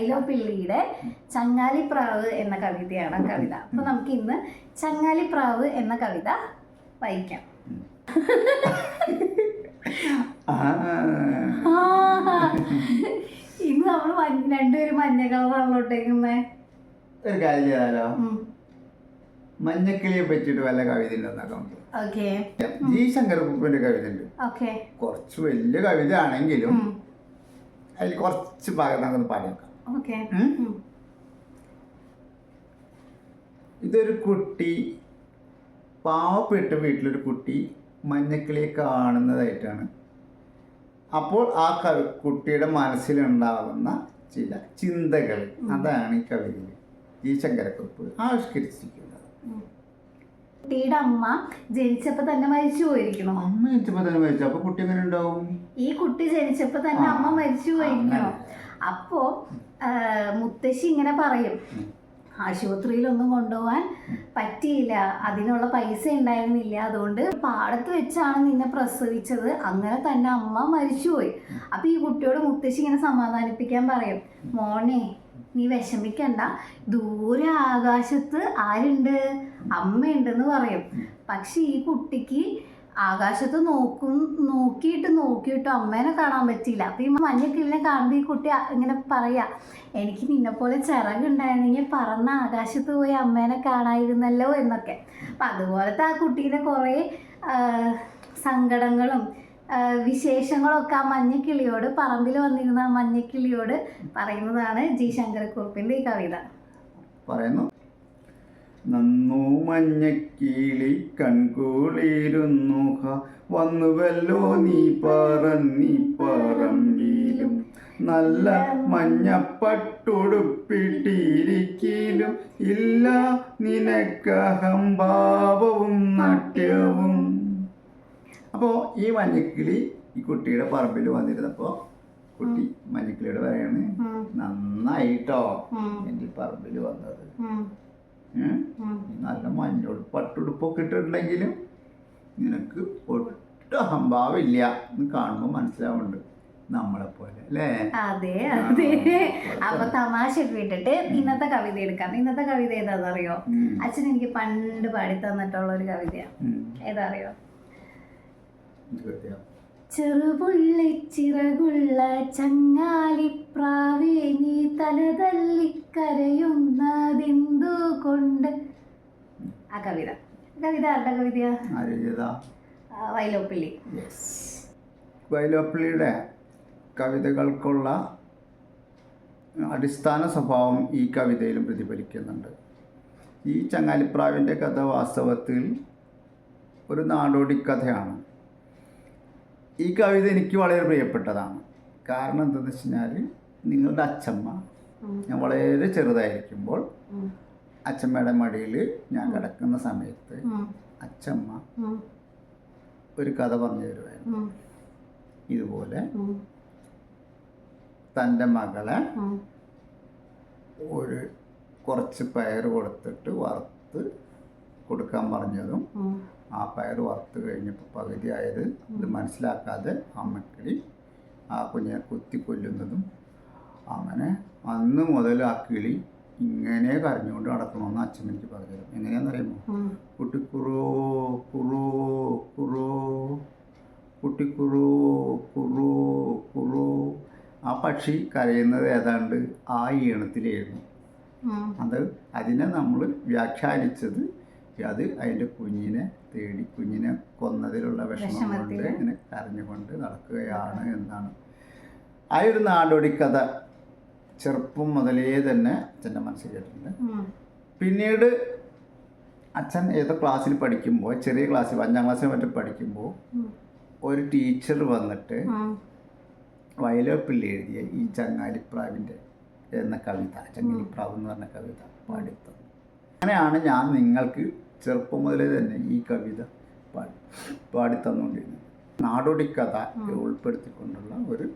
വൈലോപ്പിള്ളിയുടെ ചങ്ങാലിപ്രാവ് എന്ന കവിതയാണ് കവിത. അപ്പൊ നമുക്ക് ഇന്ന് ചങ്ങാലിപ്രാവ് എന്ന കവിത വായിക്കാം. ഇന്ന് നമ്മൾ രണ്ടുപേരും മഞ്ഞ കളറാണല്ലോ ഇട്ടേക്കുന്നേ. ഒരു കാര്യം ചെയ്താലോ. മഞ്ഞക്കിളിയെ പറ്റിയിട്ട് വല്ല കവിത ഉണ്ടെന്നൊക്കെ ജി ശങ്കരക്കുപ്പന്റെ കവിത ഉണ്ട്. കുറച്ച് വലിയ കവിത ആണെങ്കിലും അതിൽ കുറച്ച് ഭാഗം നമുക്ക് പാടിയേക്കാം? ഇതൊരു കുട്ടി പാവപ്പെട്ട വീട്ടിലൊരു കുട്ടി മഞ്ഞക്കിളിയെ കാണുന്നതായിട്ടാണ്. അപ്പോൾ ആ കവി കുട്ടിയുടെ മനസ്സിലുണ്ടാകുന്ന ചില ചിന്തകൾ അതാണ് ഈ കവിതയിൽ ഈ ശങ്കരക്കുറിപ്പ് ആവിഷ്കരിച്ചിരിക്കുന്നത്. കുട്ടിയുടെ അമ്മ ജനിച്ചപ്പോ തന്നെ മരിച്ചു പോയിരിക്കണോ? അമ്മ ജനിച്ചപ്പോൾ തന്നെ മരിച്ചു. അപ്പോൾ കുട്ടി എങ്ങനെ ഉണ്ടാവും? ഈ കുട്ടി ജനിച്ചപ്പോ തന്നെ അമ്മ മരിച്ചു പോയിരിക്കണോ? അപ്പോ മുത്തശ്ശി ഇങ്ങനെ പറയും. ആശുപത്രിയിലൊന്നും കൊണ്ടുപോകാൻ പറ്റിയില്ല. അതിനുള്ള പൈസ ഉണ്ടായിരുന്നില്ല. അതുകൊണ്ട് പാടത്ത് വെച്ചാണ് നിന്നെ പ്രസവിച്ചത്. അങ്ങനെ തന്നെ അമ്മ മരിച്ചുപോയി. അപ്പൊ ഈ കുട്ടിയോട് മുത്തശ്ശി ഇങ്ങനെ സമാധാനിപ്പിക്കാൻ പറയും മോനെ നീ വിഷമിക്കണ്ട. ദൂരെ ആകാശത്ത് ആരുണ്ട്? അമ്മയുണ്ടെന്ന് പറയും. പക്ഷെ ഈ കുട്ടിക്ക് ആകാശത്ത് നോക്കും നോക്കിയിട്ട് നോക്കിയിട്ട് അമ്മേനെ കാണാൻ പറ്റിയില്ല. അപ്പൊ ഈ മഞ്ഞക്കിളിനെ കാണുമ്പോൾ ഈ കുട്ടി ഇങ്ങനെ പറയാ എനിക്ക് നിന്നെപ്പോലെ ചിറകുണ്ടായിരുന്നെങ്കിൽ പറന്ന ആകാശത്ത് പോയി അമ്മേനെ കാണായിരുന്നല്ലോ എന്നൊക്കെ. അപ്പം അതുപോലത്തെ ആ കുട്ടീനെ കുറേ സങ്കടങ്ങളും വിശേഷങ്ങളൊക്കെ ആ മഞ്ഞക്കിളിയോട് പറമ്പിൽ വന്നിരുന്ന ആ മഞ്ഞക്കിളിയോട് പറയുന്നതാണ് ജി ശങ്കരക്കുറുപ്പിന്റെ ഈ കവിത. പറയുന്നു. നന്നു മഞ്ഞക്കീളി കൺകൂളിരുന്നു ഹ വന്നുവല്ലോ നീ പറന്നി പറമ്പിലും നല്ല മഞ്ഞപ്പട്ടുടുപ്പിട്ടിരിക്കലും. ഇല്ല നിനക്കഹംഭാവവും നാട്യവും. അപ്പോൾ ഈ മഞ്ഞക്കിളി ഈ കുട്ടിയുടെ പറമ്പിൽ വന്നിരുന്നപ്പോൾ കുട്ടി മഞ്ഞക്കിളിയോട് പറയാണ് നന്നായിട്ടോ എന്റെ പറമ്പിൽ വന്നത്. നല്ല മഞ്ഞോട് പട്ടുടുപ്പൊക്കെ ഇട്ടിട്ടുണ്ടെങ്കിലും നിനക്ക് ഒട്ടും അഹംഭാവില്ല എന്ന് കാണുമ്പോൾ മനസ്സിലാവുന്നുണ്ട്. നമ്മളെ പോലെ അല്ലേ? അതെ അതെ. അപ്പൊ തമാശ വിട്ടിട്ട് ഇന്നത്തെ കവിത എടുക്കാം. ഇന്നത്തെ കവിത ഏതാണെന്നറിയോ അച്ഛൻ എനിക്ക് പണ്ട് പാടി തന്നിട്ടുള്ള ഒരു കവിതയാണ് ഏതാറിയോ? ചെറുപുള്ളി ചിറകുള്ള ചങ്ങാലി. ചെറുപുള്ളിച്ചിറകുള്ള ചങ്ങാലിപ്രാവേ നീ തലതല്ലിക്കരയുന്നതെന്തു കൊണ്ട്. ആ കവിത. കവിത ആരുടെ കവിത വൈലോപ്പിള്ളി വൈലോപ്പിള്ളിയുടെ കവിതകൾക്കുള്ള അടിസ്ഥാന സ്വഭാവം ഈ കവിതയിലും പ്രതിഫലിക്കുന്നുണ്ട്. ഈ ചങ്ങാലിപ്രാവിന്റെ കഥ വാസ്തവത്തിൽ ഒരു നാടോടി കഥയാണ്. ഈ കവിത എനിക്ക് വളരെ പ്രിയപ്പെട്ടതാണ്. കാരണം എന്താണെന്ന് വെച്ച് കഴിഞ്ഞാൽ നിങ്ങളുടെ അച്ഛമ്മ ഞാൻ വളരെ ചെറുതായിരിക്കുമ്പോൾ അച്ഛമ്മയുടെ മടിയിൽ ഞാൻ കിടക്കുന്ന സമയത്ത് അച്ഛമ്മ ഒരു കഥ പറഞ്ഞു തരുമായിരുന്നു ഇതുപോലെ തന്റെ തന്റെ മകളെ ഒരു കുറച്ച് പയർ കൊടുത്തിട്ട് വറുത്ത് കൊടുക്കാൻ പറഞ്ഞതും ആ പയർ വറുത്ത് കഴിഞ്ഞപ്പോൾ പകുതിയായത് ഇത് മനസ്സിലാക്കാതെ അമ്മക്കിളി ആ കുഞ്ഞിനെ കുത്തിക്കൊല്ലുന്നതും അങ്ങനെ അന്ന് മുതൽ ആ കിളി ഇങ്ങനെ കരഞ്ഞുകൊണ്ട് നടക്കണമെന്ന് അച്ഛൻ എനിക്ക് പറഞ്ഞു തരും ഉം. കുട്ടിക്കുറോ കുറോ കുറോ കുട്ടിക്കുറോ കുറോ കുറോ ആ പക്ഷി കരയുന്നത് ഏതാണ്ട് ആ ഈണത്തിലായിരുന്നു. അത് അതിനെ നമ്മൾ വ്യാഖ്യാനിച്ചത് അത് അതിന്റെ കുഞ്ഞിനെ തേടി കുഞ്ഞിനെ കൊന്നതിലുള്ള വിഷമം കൊണ്ട്. ഇങ്ങനെ കരഞ്ഞുകൊണ്ട് നടക്കുകയാണ് എന്നാണ് ആ ഒരു നാടോടി കഥ ചെറുപ്പം മുതലേ തന്നെ അച്ഛന്റെ മനസ്സിൽ കേട്ടിട്ടുണ്ട്. പിന്നീട് അച്ഛൻ ഏതോ ക്ലാസ്സിൽ പഠിക്കുമ്പോൾ ചെറിയ ക്ലാസ്സിൽ അഞ്ചാം ക്ലാസ്സിൽ മറ്റും പഠിക്കുമ്പോൾ ഒരു ടീച്ചർ വന്നിട്ട്. വയലോപ്പിള്ളി എഴുതിയ ഈ ചങ്ങാലിപ്രാവിന്റെ എന്ന കവിത ചങ്ങാലിപ്രാവ് എന്ന് പറഞ്ഞ കവിത പാടിത്തന്നു. അങ്ങനെയാണ് ഞാൻ നിങ്ങൾക്ക് ചെറുപ്പം മുതലേ തന്നെ ഈ കവിത പാടി പാടിത്തന്നുകൊണ്ടിരുന്നത്. നാടോടി കഥ ഉൾപ്പെടുത്തിക്കൊണ്ടുള്ള ഒരു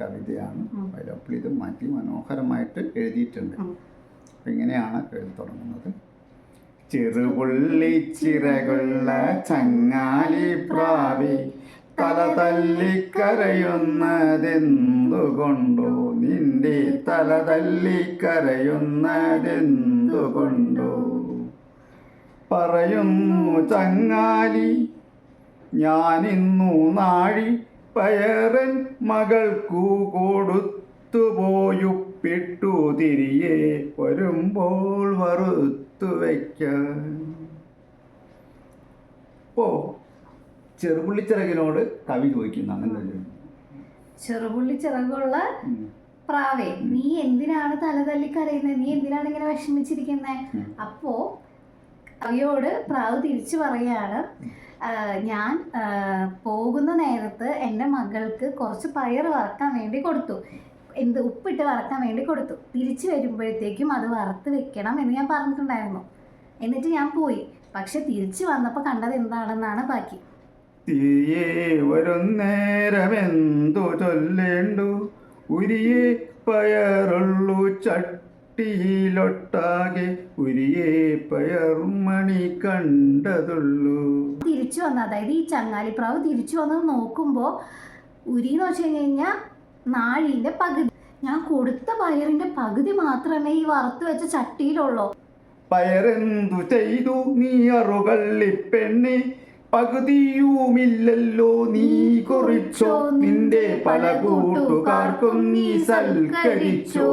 കവിതയാണ്. ഉം. വയലോപ്പിള്ളി ഇത് മാറ്റി മനോഹരമായിട്ട് എഴുതിയിട്ടുണ്ട്. അപ്പം ഇങ്ങനെയാണ് എഴുതി തുടങ്ങുന്നത്. ചെറുപുള്ളി ചിറകുള്ള ചങ്ങാലി പ്രാവി തല തല്ലിക്കരയുന്നതെന്തുകൊണ്ടോ? നിന്റെ തല തല്ലിക്കരയുന്നതെന്തുകൊണ്ടോ? പറയുന്നു ചങ്ങാലി ഞാനിന്നു നാഴി പയറൻ മകൾക്കു കൊടുത്തുപോയുപ്പിട്ടു തിരിയെ വരുമ്പോൾ വറുത്തു വയ്ക്കാൻ. ഓ ചെറുപുള്ളിച്ചിറകിനോട് കവി ചോദിക്കുന്നു അങ്ങനെ ചെറുപുള്ളി ചിറകുള്ള പ്രാവേ നീ എന്തിനാണ് തല തല്ലി കരയുന്നത് നീ എന്തിനാണ് ഇങ്ങനെ വിഷമിച്ചിരിക്കുന്നത്. അപ്പോ കവിയോട് പ്രാവ് തിരിച്ചു പറയാണ് ഞാൻ പോകുന്ന നേരത്ത് എന്റെ മകൾക്ക് കുറച്ച് പയർ വറക്കാൻ വേണ്ടി കൊടുത്തു. എന്ത് ഉപ്പിട്ട് വറക്കാൻ വേണ്ടി കൊടുത്തു. തിരിച്ചു വരുമ്പോഴത്തേക്കും അത് വറുത്ത് വെക്കണം എന്ന് ഞാൻ പറഞ്ഞിട്ടുണ്ടായിരുന്നു. എന്നിട്ട് ഞാൻ പോയി. പക്ഷെ തിരിച്ചു വന്നപ്പോൾ കണ്ടത് എന്താണെന്നാണ് ബാക്കി. തിരികെ വരുന്നേരമെന്തു ചൊല്ലേണ്ടു? ഉരിയെ പയറുള്ളു ചട്ടിയിലൊട്ടാകെ ഉരിയെ പയർമണി കണ്ടതുള്ളൂ. തിരിച്ചു വന്ന. അതായത് ഈ ചങ്ങാലിപ്രാവ് തിരിച്ചു വന്ന് നോക്കുമ്പോൾ ഉരി എന്ന് വെച്ച് കഴിഞ്ഞ് കഴിഞ്ഞാൽ നാഴിന്റെ പകുതി. ഞാൻ കൊടുത്ത പയറിന്റെ പകുതി മാത്രമേ ഈ വറുത്ത് വെച്ച ചട്ടിയിലുള്ളൂ. പയറെന്തു ചെയ്തു? നീ അറുകള്ളി പെണ്ണി. പകുതിയുമില്ലല്ലോ നീ കുറിച്ചോ? നിന്റെ പല കൂട്ടുകാർക്കും നീ സൽക്കരിച്ചോ?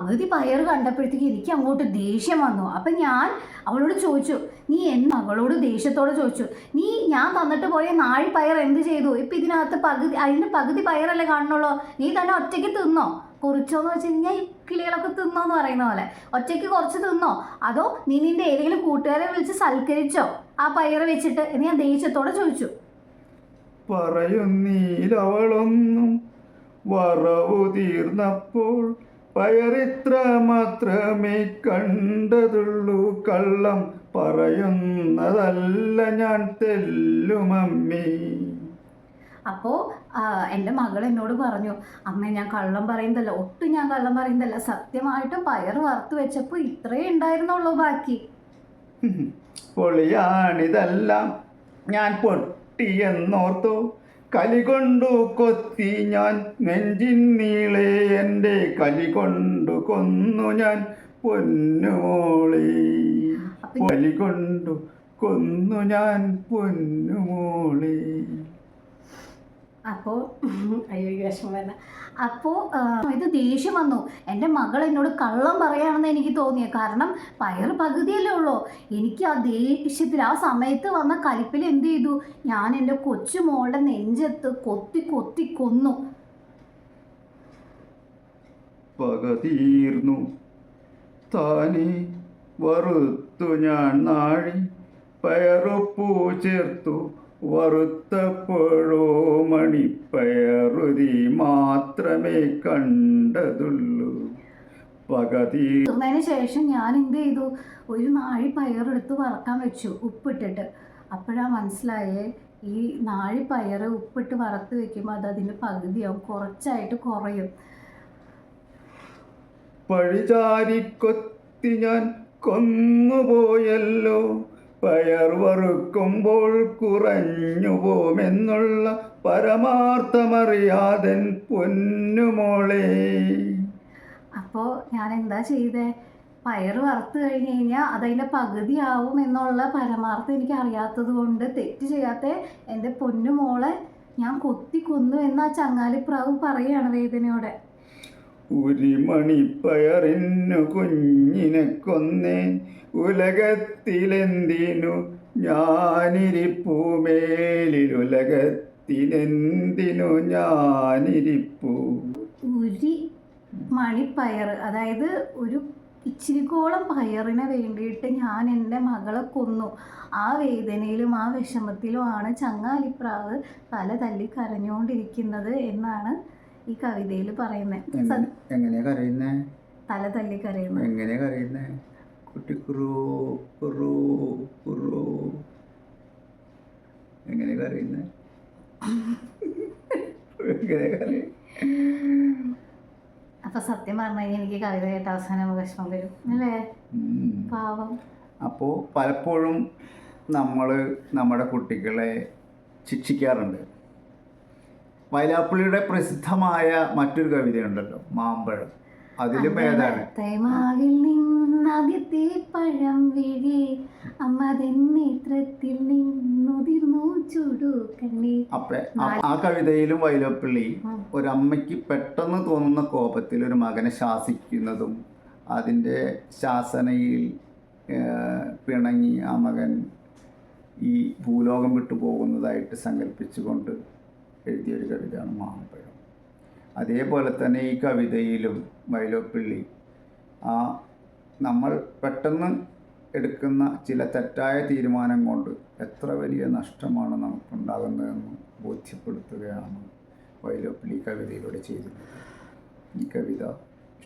പകുതി പയർ കണ്ടപ്പോഴത്തേക്ക് എനിക്ക് അങ്ങോട്ട് ദേഷ്യം വന്നു. അപ്പം ഞാൻ അവളോട് ചോദിച്ചു നീ എന്ന് അവളോട് ദേഷ്യത്തോടെ ചോദിച്ചു? നീ ഞാൻ തന്നിട്ട് പോയ നാഴി പയർ എന്ത് ചെയ്തു? ഇപ്പം ഇതിനകത്ത് പകുതി അതിന്റെ പകുതി പയറല്ലേ കാണുന്നുള്ളൂ. നീ തന്നെ ഒറ്റയ്ക്ക് തിന്നോ? കുറിച്ചോന്ന് വെച്ച് കഴിഞ്ഞാൽ ഈ കിളികളൊക്കെ തിന്നോ എന്ന് പറയുന്ന പോലെ. ഒറ്റയ്ക്ക് കുറച്ച് തിന്നോ? അതോ നീ നിന്റെ ഏതെങ്കിലും കൂട്ടുകാരെ വിളിച്ച് സൽക്കരിച്ചോ ആ പയർ വെച്ചിട്ട്? എന്ന് ഞാൻ ദേഷ്യത്തോടെ ചോദിച്ചു. പറയുന്നീലവളൊന്നും വറവു തീർന്നപ്പോൾ പയറിത്ര മാത്രമേ കണ്ടതുള്ളൂ കള്ളം പറയുന്നതല്ല ഞാൻ തെല്ലുമമ്മി. അപ്പോ എന്റെ മകൾ എന്നോട് പറഞ്ഞു അമ്മ ഞാൻ കള്ളം പറയുന്നതല്ല ഒട്ടും ഞാൻ കള്ളം പറയുന്നതല്ല സത്യമായിട്ടും പയർ വറുത്ത് വെച്ചപ്പോൾ ഇത്രേ ഉണ്ടായിരുന്നുള്ളൂ ബാക്കി. പൊളിയാണിതെല്ലാം ഞാൻ പൊട്ടിയെന്നോർത്തു. കലി കൊണ്ടു കൊത്തി ഞാൻ നെഞ്ചിൻ നീളെ എന്റെ കലി കൊണ്ടു കൊന്നു ഞാൻ പൊന്നുമോളി. കലികൊണ്ടു കലി കൊണ്ടു കൊന്നു ഞാൻ പൊന്നുമോളി. അപ്പോൾ അയ്യോ വിഷമം വരണ അപ്പോൾ ഇത് ദേഷ്യം വന്നു. എന്റെ മകൾ എന്നോട് കള്ളം പറയാണെന്ന് എനിക്ക് തോന്നിയത് കാരണം പയർ പകുതിയല്ലേ ഉള്ളൂ. എനിക്ക് ആ ദേഷ്യത്തിൽ ആ സമയത്ത് വന്ന കലിപ്പിൽ എന്ത് ചെയ്തു? ഞാൻ എന്റെ കൊച്ചു മോളുടെ നെഞ്ചത്ത് കൊത്തി കൊത്തി കൊന്നു. പക തീർന്നു താനെ വറുത്തു ഞാൻ നാഴി പയറുപ്പൂ ചേർത്തു. വറുത്തപ്പോഴോ മണിപ്പയറുതി മാത്രമേ കണ്ടതുള്ളൂ. പകതി തീർന്നതിന് ശേഷം ഞാൻ എന്ത് ചെയ്തു? ഒരു നാഴി പയറെടുത്ത് വറക്കാൻ വെച്ചു ഉപ്പിട്ടിട്ട്. അപ്പോഴാണ് മനസ്സിലായേ ഈ നാഴി പയറ് ഉപ്പിട്ട് വറുത്ത് വെക്കുമ്പോൾ അത് അതിന്റെ പകുതിയാവും കുറച്ചായിട്ട് കുറയും. പഴിചാരിക്കൊത്തി ഞാൻ കൊന്നുപോയല്ലോ. പയർ വറുക്കുമ്പോൾ കുറഞ്ഞു പോമെന്നുള്ള പരമാർത്ഥമറിയാതൻ പൊന്നുമോളെ. അപ്പോ ഞാൻ എന്താ ചെയ്തേ? പയർ വറുത്ത് കഴിഞ്ഞ് കഴിഞ്ഞാൽ അതതിന്റെ ആവും എന്നുള്ള പരമാർത്ഥം എനിക്ക് അറിയാത്തത് കൊണ്ട് തെറ്റ് ചെയ്യാത്ത എന്റെ പൊന്നുമോളെ ഞാൻ കൊത്തി കൊന്നു എന്ന് ആ ചങ്ങാലിപ്രാവ് പറയുകയാണ് വേദനയോടെ. ഉരിമണിപ്പയറിന്നു കുഞ്ഞിനെ കൊന്നേൻ ഉലകത്തിലെന്തിനു ഞാനിരിപ്പു ഞാനിരിപ്പൂ. ഉലകത്തിനെന്തിനു ഞാനിരിപ്പു ഉരി മണിപ്പയർ അതായത് ഒരു ഇച്ചിരിക്കോളം പയറിന് വേണ്ടിയിട്ട് ഞാൻ എന്റെ മകളെ കൊന്നു. ആ വേദനയിലും ആ വിഷമത്തിലുമാണ് ചങ്ങാലിപ്രാവ് തല തല്ലി കരഞ്ഞുകൊണ്ടിരിക്കുന്നത് എന്നാണ് ഈ കവിതയിൽ പറയുന്നത് എങ്ങനെ എങ്ങനെയാ കരയുന്നേ? തല തല്ലി കരയുന്നത് എങ്ങനെയാ കരയുന്നേ? കുട്ടി കുറു കുറു കുറു. എങ്ങനെ കരയുന്നേ? അപ്പൊ സത്യം പറഞ്ഞു കഴിഞ്ഞാൽ എനിക്ക് കവിത കേട്ട അവസാനം വിഷമം വരും. അല്ലേ. പാവം. അപ്പോൾ പലപ്പോഴും നമ്മൾ നമ്മുടെ കുട്ടികളെ ശിക്ഷിക്കാറുണ്ട്. വയലാപ്പള്ളിയുടെ പ്രസിദ്ധമായ മറ്റൊരു കവിതയുണ്ടല്ലോ മാമ്പഴം. അതിലും ഏതാണ്? തൈമാവിൽ നിന്നാദ്യത്തെ പഴം വിഴി അമ്മതൻ നേത്രത്തിൽ നിന്നുതിർന്നു ചുടു കണ്ണി. അപ്പ ആ- കവിതയിലും വൈലപ്പള്ളി ഒരമ്മയ്ക്ക് പെട്ടെന്ന് തോന്നുന്ന കോപത്തിൽ ഒരു മകനെ ശാസിക്കുന്നതും അതിന്റെ ശാസനയിൽ പിണങ്ങി ആ മകൻ ഈ ഭൂലോകം വിട്ടു പോകുന്നതായിട്ട് സങ്കല്പിച്ചുകൊണ്ട് എഴുതിയൊരു കവിതയാണ് മാമ്പഴം. അതേപോലെ തന്നെ ഈ കവിതയിലും വൈലോപ്പിള്ളി ആ നമ്മൾ പെട്ടെന്ന് എടുക്കുന്ന ചില തെറ്റായ തീരുമാനം കൊണ്ട് എത്ര വലിയ നഷ്ടമാണ് നമുക്കുണ്ടാകുന്നതെന്ന് ബോധ്യപ്പെടുത്തുകയാണ് വൈലോപ്പിള്ളി കവിതയിലൂടെ ചെയ്തത് ഈ കവിത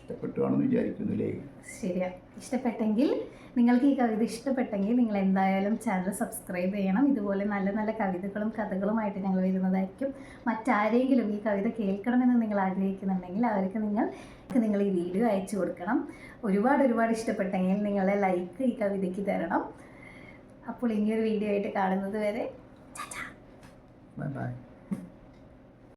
ഇഷ്ടപ്പെട്ടുവാണെന്ന് വിചാരിക്കുന്നില്ലേ? ശരിയാ. ഇഷ്ടപ്പെട്ടെങ്കിൽ നിങ്ങൾക്ക് ഈ കവിത ഇഷ്ടപ്പെട്ടെങ്കിൽ നിങ്ങൾ എന്തായാലും ചാനൽ സബ്സ്ക്രൈബ് ചെയ്യണം. ഇതുപോലെ നല്ല നല്ല കവിതകളും കഥകളുമായിട്ട് ഞങ്ങൾ വരുന്നതായിരിക്കും. മറ്റാരെങ്കിലും ഈ കവിത കേൾക്കണമെന്ന് നിങ്ങൾ ആഗ്രഹിക്കുന്നുണ്ടെങ്കിൽ അവർക്ക് നിങ്ങൾ നിങ്ങൾ ഈ വീഡിയോ അയച്ചു കൊടുക്കണം. ഒരുപാട് ഒരുപാട് ഇഷ്ടപ്പെട്ടെങ്കിൽ നിങ്ങളുടെ ലൈക്ക് ഈ കവിതയ്ക്ക് തരണം. അപ്പോൾ ഇനിയൊരു വീഡിയോ ആയിട്ട് കാണുന്നത് വരെ ബൈ ബൈ